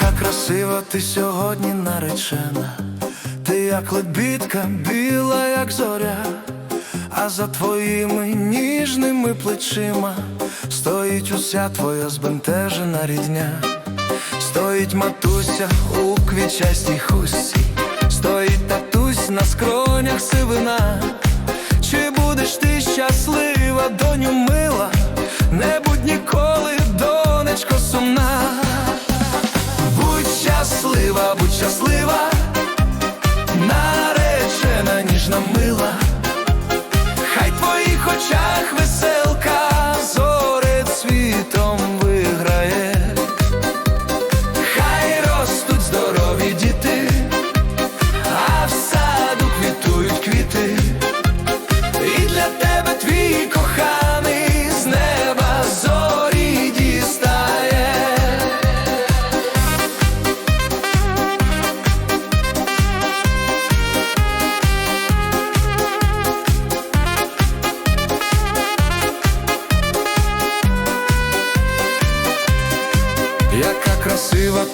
Яка красива ти сьогодні наречена, ти як лебідка, біла, як зоря, а за твоїми ніжними плечима стоїть уся твоя збентежена рідня, стоїть матуся у квітчастій хустці, стоїть татусь на скронях сивина. Чи будеш ти щаслива, доню мила, не будь ніколи, донечко сумна. Щаслива, будь щаслива,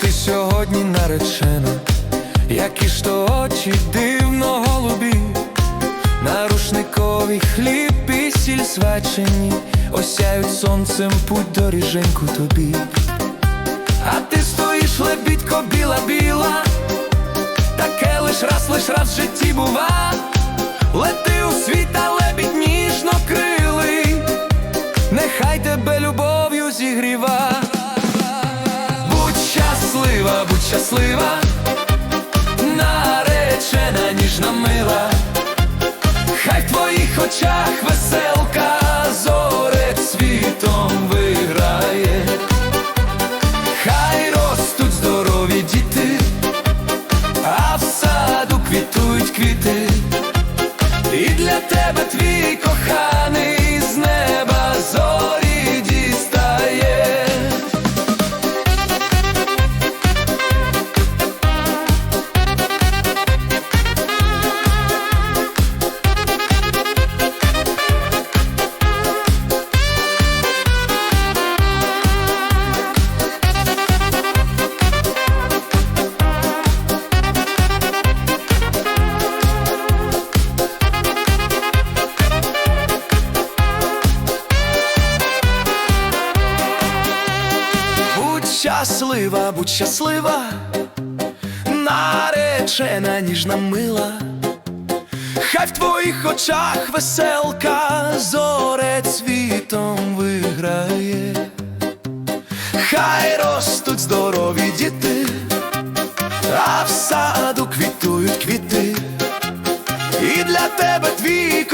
ти сьогодні наречена, які ж то очі дивно голубі, на рушникові хліб і сіль свячені, осяють сонцем путь доріженьку тобі. А ти стоїш, лебідко, біла, біла, таке лиш раз, лиш раз в житті бува, лети у світ, щаслива, наречена ніжна мила, хай в твоїх очах веселка зорет світом виграє, хай ростуть здорові діти, а в саду квітують квіти, і для тебе твій коханий щаслива, будь щаслива, наречена ніжна мила, хай в твоїх очах веселка зорет світом виграє, хай ростуть здорові діти, а в саду квітують квіти, і для тебе твій